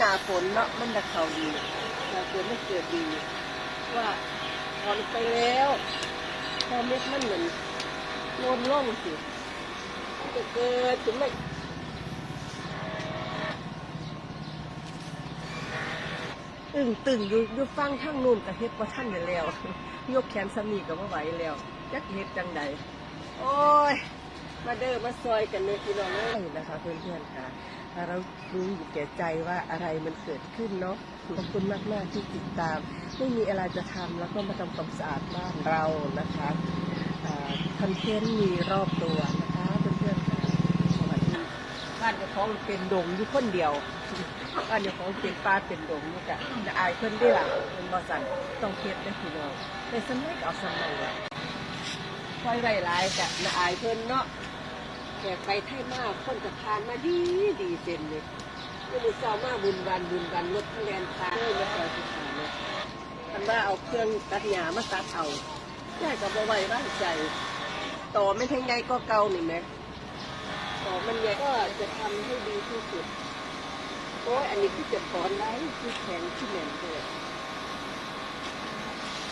หนาฝนเนาะมันจะเขาดีหนาฝนมันเกิดดีว่าถอนไปแล้วพอเม็ดมันเหมือนโลนล่องสิจะเกิดถึงไม่ตึงตึงอยู่อยู่ฟังทางนู่นกับเฮ็ดว่าท่านอยู่แล้ว ยกแขนสมีกับว่าไหวแล้วจักเฮ็ดจังใดโอ้ย มาเด้อมาซอยกันเลยพี่น้องเอ้ยนะคะเพื่อนๆค่ะ เรารู้อยู่แก่ใจว่าอะไรมันเกิดขึ้นเนาะขอบคุณมาก ๆ ที่ติดตาม ไม่มีอะไรจะทำแล้วก็มาทำความสะอาดบ้านเรานะคะคอนเทนต์มีรอบตัวนะคะเพื่อนๆค่ะสวัสดีบ้านเจ้าของเป็นดงอยู่คนเดียวบ้านเจ้าของเป็นป่าเป็นดงนี่กะจะอายเพิ่นได้ล่ะเป็นบอสันต้องเฮ็ดได้อพี่น้องในสมัยเอาสมัยละคอยไว้หลายกะน่าอายเพิ่นเนาะ แขกไปไทยมากคนจะทานมาดีดีเซนเลยไม่ได้เจ้ามาบุญวันบุญวันรถทะเลนทาเลยไม่คอยสุขานเลยคันว่าเอาเครื่องตัดหญ้ามาตัดเอาแย่กับไว้บ้านใจ ต่อไม่ทั้งไงก็เก่านี่ไหมต่อมันใหญ่ก็จะทำให้ดีที่สุดโอ้ยอันนี้คือจะถอนได้คือแข็งที่แน่นเลย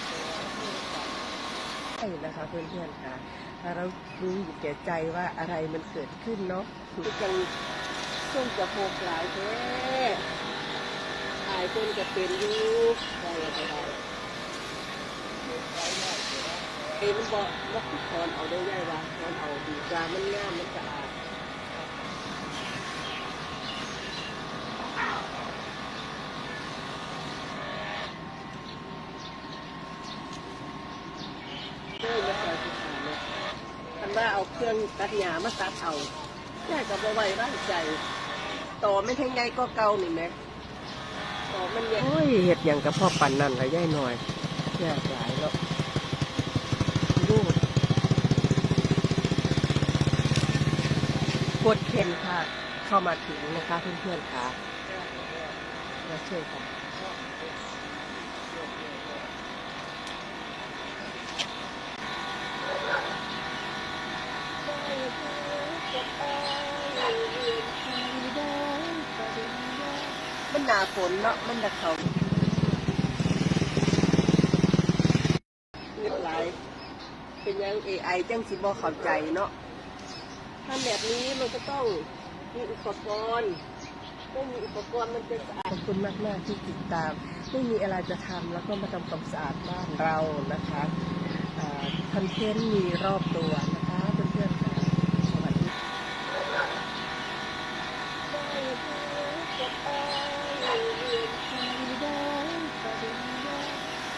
ใช่ นะคะเพื่อนๆค่ะเรารู้อยู่แก่ใจว่าอะไรมันเกิดขึ้นเนาะคือจังช่วงจะโหกหลายแท้หายคนจะเป็นยู่ได้อะไรได้เอ็นบอกว่าถอนเอาได้ย่ายว่าถอนเอาดีกว่ามันง่ามมันสะอาดเด้อไม่คอยสุขานเลย คันว่า เอาเครื่องตัดหญ้ามาตัดเอาแย่กับไหว้บ้านใจ ต่อไม่ทั้งไงก็เก่านี่ไหมต่อมันใหญ่โอ้ยเห็ดอย่างกับพ่อปั่นนั่นละย่ายหน่อยแย่หลายแล้วดูปวดเข็นค่ะ เข้ามาถึงนะคะเพื่อนๆค่ะมาช่วยกัน มันหนาฝนเนาะมันจะเขาเงียบไหลายเป็นยังเอไอจังสิบอเข้าใจเนาะถ้าแบบนี้มันก็ต้องมีอุปกรณ์ไม่มีอุปกรณ์มันจะสะอาดขอบคุณมากมากที่ติดตาม ไม่มีอะไรจะทำแล้วก็มาทำความสะอาดบ้านเรานะคะคอนเทนต์มีรอบตัวนะคะเพื่อนๆค่ะสวัสดี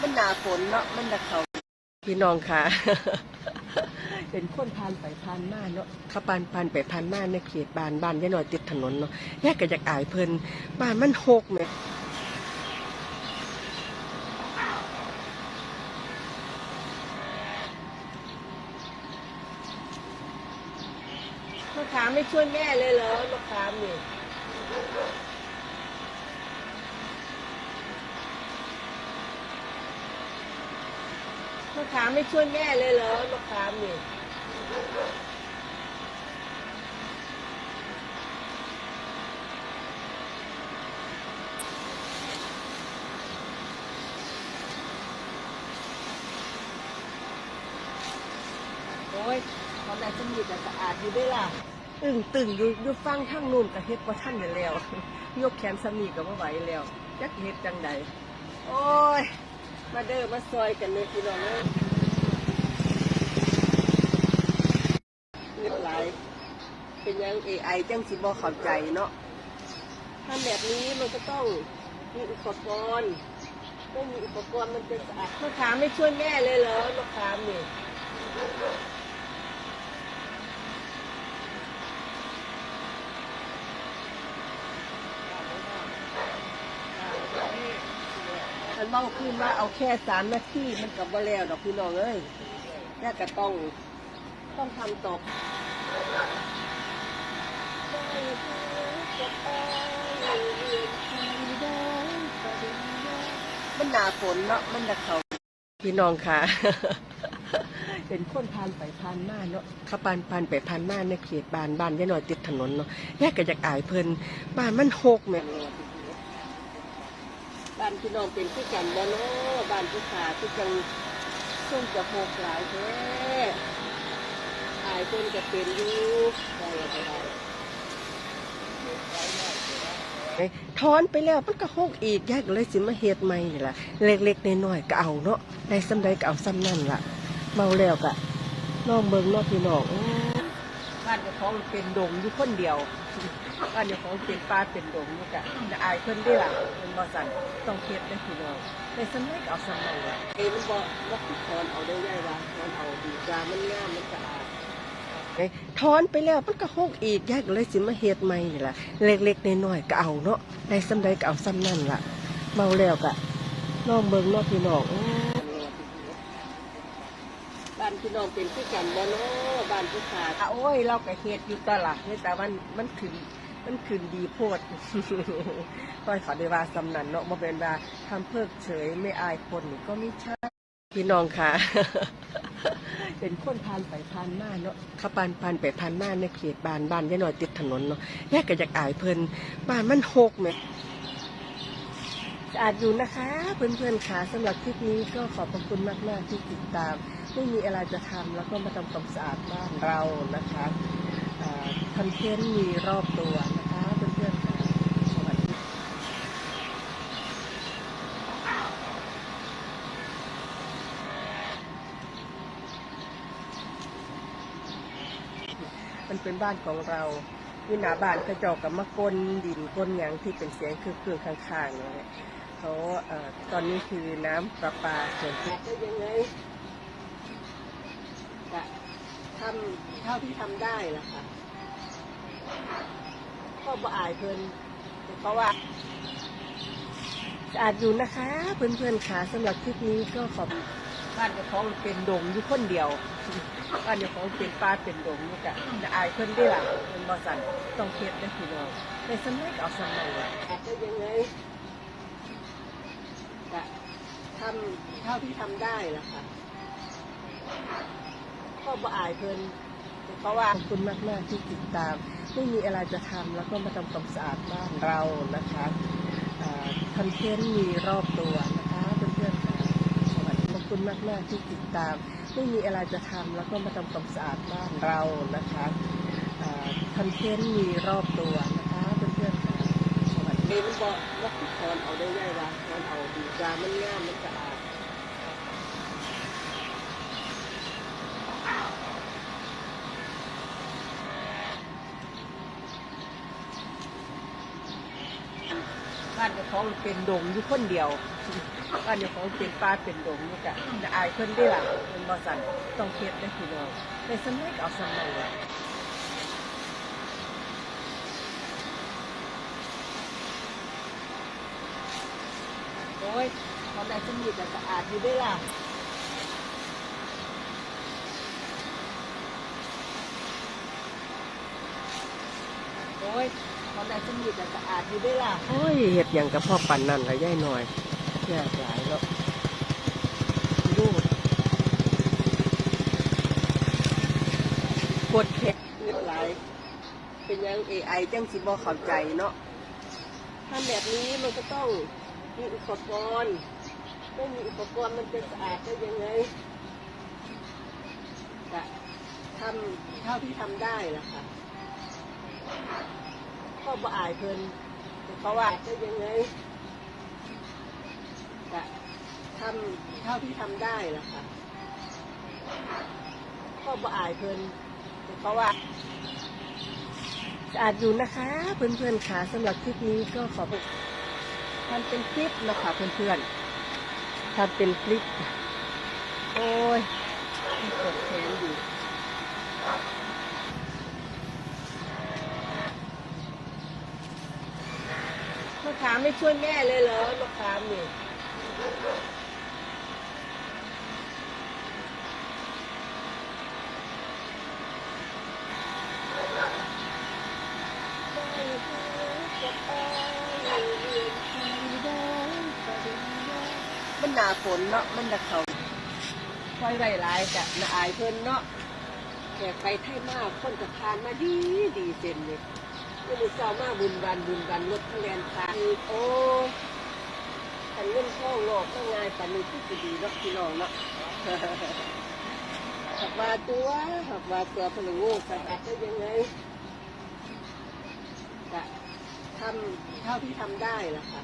มัน หนาฝนเนาะมันจะเขาพี่น้องค่ะ เป็นคนผ่านไปผ่านมาเนาะถ้าผ่านผ่านไปผ่านมาในเขตบ้านบ้านยายหน่อยติดถนนเนาะแยกกันจากอายเพลินบ้านมันหกไหมมะขามไม่ช่วยแม่เลยเหรอมะขามนี่ มะขามไม่ช่วยแม่เลยเหรอมะขามนี่โอ้ยตอนไหนจะมีแต่สะอาดอยู่ด้วยล่ะตึงตึงอยู่อยู่ฟังทางนู่นกับเฮ็ดว่าท่านอยู่แล้ว ยกแขนสมีกับว่าไหวแล้วจักเฮ็ดจังใดโอ้ย มาเด้อมาซอยกันเลยพี่น้องเรียบไหลายเป็นยังเอไอจังสิบอเข้าใจเนาะทำแบบนี้มันก็ต้องมีอุปกรณ์ต้องมีอุปกรณ์มันจะสะอาดมะขาไม่ช่วยแม่เลยเหรอมะขาเนี่ยน เมาขึ้นว่าเอาแค่สามนาทีมันกับว่าแล้วดอกพี่น้องเอ้ยแค่ก็ต้องต้องทำต่อมันหนาฝนเนาะมันจะเขาพี่น้องค่ะ เป็นคนผ่านไปผ่านมาเนาะขาผ่านผ่านไปผ่านมาในเขตบ้านบ้านยายหน่อยติดถนนเนาะแยกกันจากอายเพิ่นบ้านมันหกแม่ บ้านพี่น้องเป็นคือกันบ่เนาะบ้านผู้ขาคือจังส่งจะโหกหลายแท้อายเพิ่นก็เป็นอยู่ได้ก็ได้ถอนไปแล้วมันก็โหกอีกยายก็เลยสิมาเฮ็ดใหม่นี่ล่ะ เล็กๆน้อยๆก็เอาเนาะได้ซ้ำใดก็เอาซ้ำนั่นล่ะเมาแล้วก็น้องเบิ่งเนาะพี่น้องอ บ้านเจ้าของเป็นดงอยู่คนเดียวบ้านเจ้าของเป็นป่าเป็นดงนี่กะจะอายเพิ่นได้ล่ะเป็นบ่สั่นต้องเฮ็ดได้พี่น้องแต่สมัยก็เอาสมัยล่ะเอ้มันบ่บ่คือถอนเอาได้ง่ายว่าถอนเอาดีกว่ามันงามมันสะอาดถอนไปแล้วมันก็โหกอีกยายก็เลยสิมาเฮ็ดใหม่นี่ล่ะเล็กๆน้อยๆก็เอาเนาะได้ซำใดก็เอาซำนั่นล่ะเมาแล้วก็น้องเบิ่งเนาะพี่น้องโอ้บ้านพี่น้องเป็นคือกันบ่เนาะบ้านผู้ขาอะโอ้ย เราก็เฮ็ดอยู่ตลาดนี่แต่มันมันขึ้นมันขึ้นดีโพดก็ขอได้ว่าสำนันเนาะมาเป็นว่าทำเพิกเฉยไม่อายคนนี่ก็ไม่ใช่พี่น้องค่ะ เป็นคนผ่านไปผ่านมาเนาะเขาปานผ่านไปผ่านมาในเขตบ้านบ้านยายน้อยติดถนนเนาะแยกก็อยากอายเพิ่นบ้านมันหกไหมสะอาดอยู่นะคะ เพื่อนๆค่ะสำหรับคลิปนี้ก็ขอบพระคุณมากๆที่ติดตาม ไม่มีอะไรจะทำแล้วก็มาทำความสะอาดบ้านเรานะคะคอนเทนต์มีรอบตัวนะคะเพื่อนๆค่ะสวัสดีมันเป็นบ้านของเราอยู่หนาบ้านกระจกกับมะกลดินก้นหยังที่เป็นเสียงคือเครื่องข้างๆเลยเขาตอนนี้คือน้ำประปาส่วนที่ยังไง ทำเท่าที่ทำได้ล่ะค่ะก็บ่อายเพิ่นเพราะว่าสะอาดอยู่นะคะ เพื่อนๆค่ะสำหรับคลิปนี้ก็ขอบบ้านเจ้าของเป็นดงอยู่คนเดียวบ้านเจ้าของเป็นป่าเป็นดงนี่กะจะอายเพิ่นได้ล่ะเป็นบ่สั่นต้องเฮ็ดได้พี่น้องแต่สมัยก็เอาสมัยล่ะก็ยังไงจะทำเท่าที่ทำได้ล่ะค่ะก็ บ่อายเพิ่นเพราะว่าขอบคุณมาก ๆ ที่ติดตาม ไม่มีอะไรจะทำแล้วก็มาทำความสะอาดบ้านเรานะคะอ่าคอนเทนต์มีรอบตัวนะคะเพื่อนๆค่ะสวัสดีขอบคุณมากๆที่ติดตาม ไม่มีอะไรจะทำแล้วก็มาทำความสะอาดบ้านเรานะคะอ่าคอนเทนต์มีรอบตัวนะคะเพื่อนๆค่ะสวัสดีมันบอกว่าถอนเอาได้ง่ายว่าถอนเอาดีกว่ามันงามมันสะอาด บ้านเจ้า ของเป็นดงอยู่คนเดียวบ้านเจ้าของเป็นป่าเป็นดงนี่กะจะอายเพิ่นได้ล่ะเป็นบ่สั่นต้องเฮ็ดได้พี่น้องแต่สมัยก็เอาสมัยล่ะโอ้ยตอนแรกสมีแต่สะอาดอยู่ได้ล่ะโอ้ย ตอนแรกสมีแต่สะอาดอยู่ได้ล่ะ โอ้ยเฮ็ดหยังกับพ่อปั่นนั่นละย่ายหน่อยยากหลายแล้วลูกกดเฮ็ดเงินหลาย เป็นหยัง AI จังสิบ่เข้าใจเนาะทำแบบนี้มันก็ต้องมีอุปกรณ์ไม่มีอุปกรณ์มันจะสะอาดได้ยังไงจะทำเท่าที่ทำได้ล่ะค่ะ ก็บ่อายเพิ่นเพราะว่าได้ยังไงจะทำเท่าที่ทำได้ล่ะค่ะก็บ่อายเพิ่นเพราะว่าอาดอยู่นะคะ เพื่อนๆค่ะสำหรับคลิปนี้ก็ขอทำเป็นคลิปนะคะเพื่อนๆทำเป็นคลิป โอ้ยกดแขนอยู่ มะขาไม่ช่วยแม่เลยเหรอมะขามนี่มันหนาฝนเนาะมันจะเขาค่อยไรหลายกะน่าอายเพิ่นเนาะแขกไปไทยมากคนจะทานมาดีดีเซ็นเลย ไม่ได้เจ้ามากบุญวันบุญวันรถทะเลนตางโอ้ขันเงินทองโลกก็ง่ายปันนี้ที่จะดีเนาะพี่น้องเนาะหักมาตัวหักมาตัวพลังงูสกัดได้ยังไงกะทำเท่าที่ทำได้ล่ะค่ะ